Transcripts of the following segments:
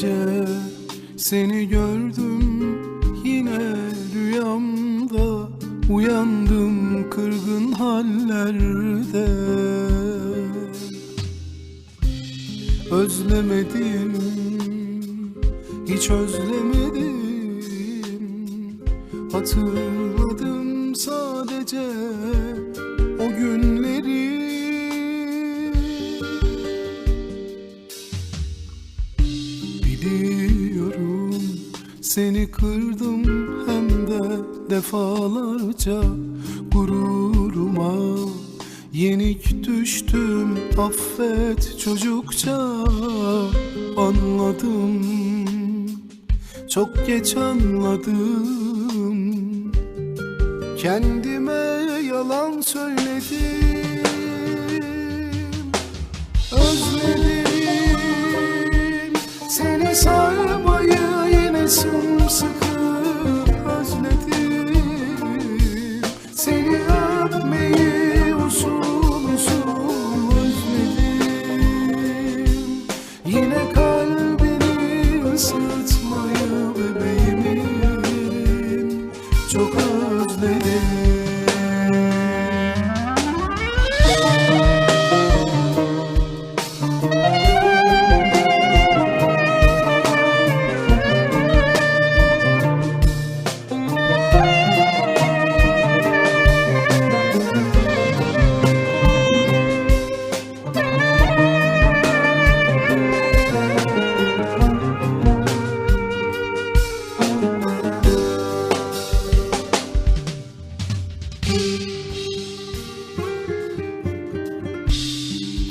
gece seni gördüm yine rüyamda. Uyandım kırgın hallerde. Özlemedim hiç özlemedim. Hatırladım seni kırdım hem de defalarca gururuma. Yenik düştüm affet çocukça anladım. Çok geç anladım. Kendime yalan söyledim. Özledim seni sarmayı yine sımsıkı özledim. Seni öpmeyi usul usul özledim. Yine kalbini ısıtmayı bebeğimin çok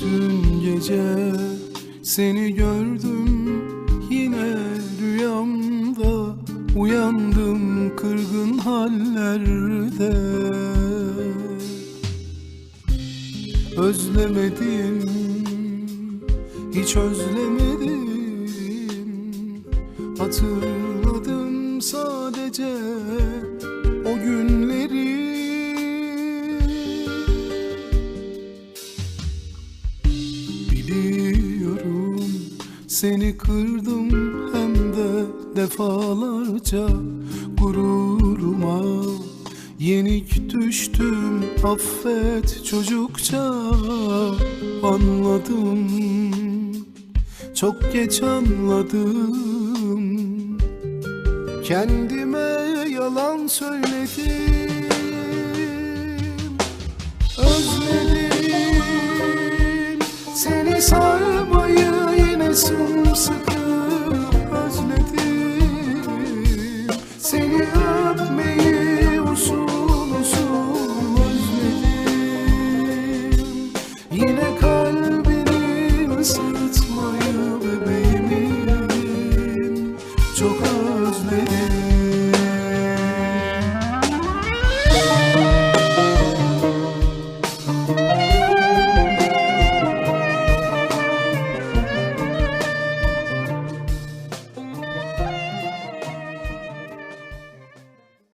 Dün gece seni gördüm yine rüyamda uyandım kırgın hallerde. Özlemedim hiç özlemedim Hatırladım Biliyorum. Seni kırdım hem de defalarca gururuma. Yenik düştüm affet çocukça. Anladım Çok geç anladım. Kendime yalan söyledim Yine kalbini ısıtmayı bebeğimin çok özledim